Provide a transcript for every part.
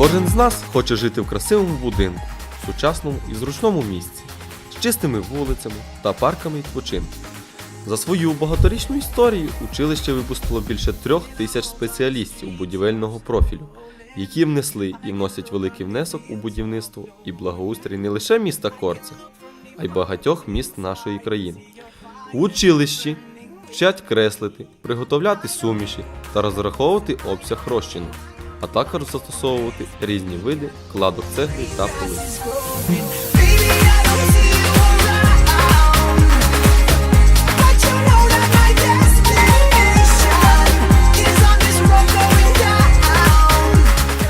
Кожен з нас хоче жити в красивому будинку, сучасному і зручному місці, з чистими вулицями та парками відпочинку. За свою багаторічну історію училище випустило більше трьох тисяч спеціалістів будівельного профілю, які внесли і вносять великий внесок у будівництво і благоустрій не лише міста Корцев, а й багатьох міст нашої країни. В училищі вчать креслити, приготовляти суміші та розраховувати обсяг розчину, а також застосовувати різні види кладок цегли та down.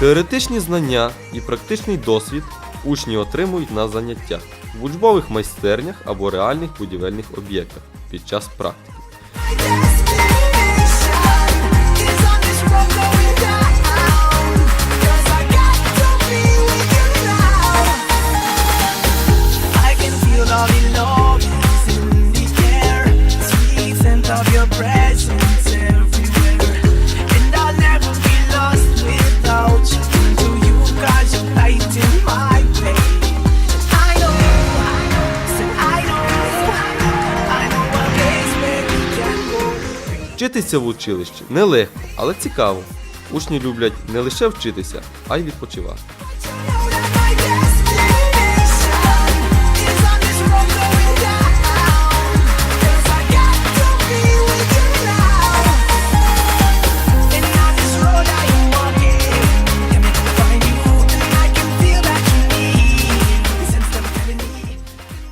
Теоретичні знання і практичний досвід учні отримують на заняттях в учбових майстернях або реальних будівельних об'єктах під час практики. Вчитися в училищі нелегко, але цікаво. Учні люблять не лише вчитися, а й відпочивати.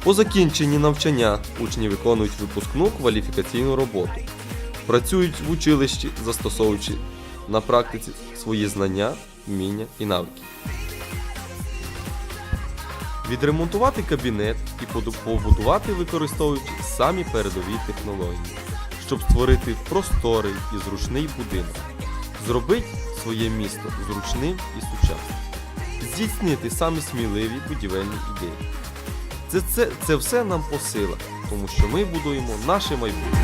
По закінченні навчання учні виконують випускну кваліфікаційну роботу, працюють в училищі, застосовуючи на практиці свої знання, вміння і навики. Відремонтувати кабінет і побудувати, використовуючи самі передові технології, щоб створити просторий і зручний будинок, зробити своє місто зручним і сучасним, здійснити самі сміливі будівельні ідеї. Це, це, це все нам по силах, тому що ми будуємо наше майбутнє.